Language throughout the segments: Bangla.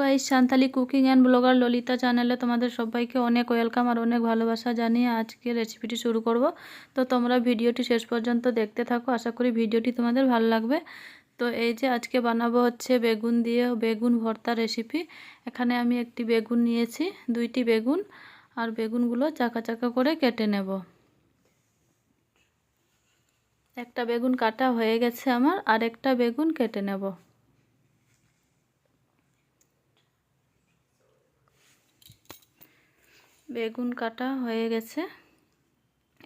Guys Santali cooking and blogger Lalita চ্যানেলে তোমাদের সবাইকে অনেক ওয়েলকাম আর অনেক ভালোবাসা জানিয়ে আজকে রেসিপিটি শুরু করব। তো তোমরা ভিডিওটি শেষ পর্যন্ত দেখতে থাকো। আশা করি ভিডিওটি তোমাদের ভালো লাগবে। তো এই যে আজকে বানাবো হচ্ছে বেগুন দিয়ে বেগুন ভর্তা রেসিপি এখানে আমি একটি বেগুন নিয়েছি, দুইটি বেগুন, আর বেগুনগুলো চাকা চাকা করে কেটে নেব। একটা বেগুন কাটা হয়ে গেছে আমার, আর একটা বেগুন কেটে নেব। বেগুন কাটা হয়ে গেছে।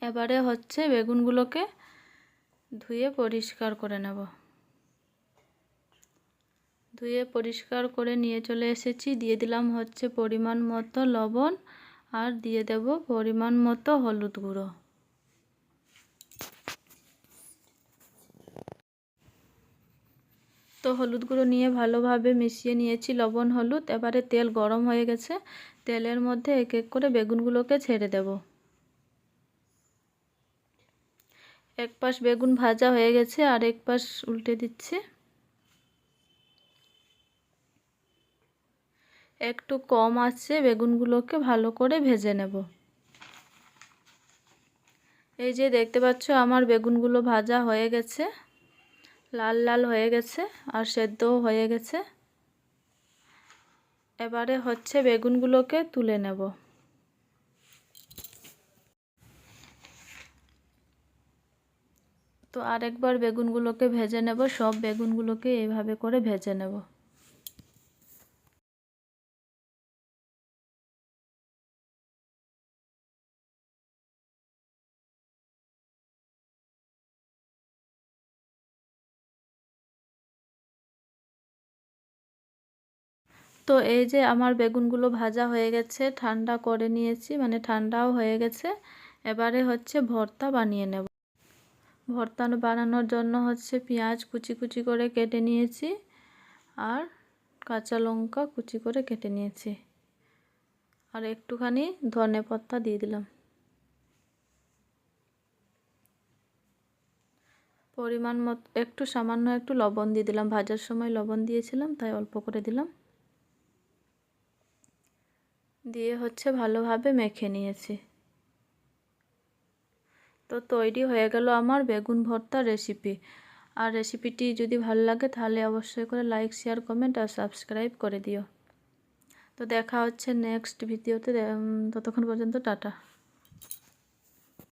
এবারে হচ্ছে বেগুনগুলোকে ধুয়ে পরিষ্কার করে নেব। ধুয়ে পরিষ্কার করে নিয়ে চলে এসেছি। দিয়ে দিলাম হচ্ছে পরিমাণ মতো লবণ আর দিয়ে দেব পরিমাণ মতো হলুদ গুঁড়ো। তো হলুদ গুঁড়ো নিয়ে ভালোভাবে মিশিয়ে নিয়েছি লবণ, হলুদ। এবারে তেল গরম হয়ে গেছে। তেলের মধ্যে এক এক করে বেগুনগুলোকে ছেড়ে দেব। এক পাশ বেগুন ভাজা হয়ে গেছে, আর এক পাশ উল্টে দিচ্ছি। একটু কম আছে, বেগুনগুলোকে ভালো করে ভেজে নেব। এই যে দেখতে পাচ্ছ, আমার বেগুনগুলো ভাজা হয়ে গেছে। লাল লাল হয়ে গেছে আর সেদ্ধও হয়ে গেছে। এবারে হচ্ছে বেগুনগুলোকে তুলে নেব। তো আরেকবার বেগুনগুলোকে ভেজে নেব, সব বেগুনগুলোকে এইভাবে করে ভেজে নেব। তো এই যে আমার বেগুনগুলো ভাজা হয়ে গেছে, ঠান্ডা করে নিয়েছি মানে ঠান্ডাও হয়ে গেছে। এবারে হচ্ছে ভর্তা বানিয়ে নেব। ভর্তা বানানোর জন্য হচ্ছে পেঁয়াজ কুচি কুচি করে কেটে নিয়েছি আর কাঁচা লঙ্কা কুচি করে কেটে নিয়েছি। আর একটুখানি ধনে পাতা দিয়ে দিলাম। পরিমাণ মতো, একটু সামান্য একটু লবণ দিয়ে দিলাম। ভাজার সময় লবণ দিয়েছিলাম, তাই অল্প করে দিলাম। দিয়ে হচ্ছে ভালোভাবে মেখে নিয়েছি। তো তৈরি হয়ে গেল আমার বেগুন ভর্তা রেসিপি আর রেসিপিটি যদি ভালো লাগে তাহলে অবশ্যই করে লাইক শেয়ার কমেন্ট আর সাবস্ক্রাইব করে দিও। তো দেখা হচ্ছে নেক্সট ভিডিওতে ততক্ষণ পর্যন্ত টাটা।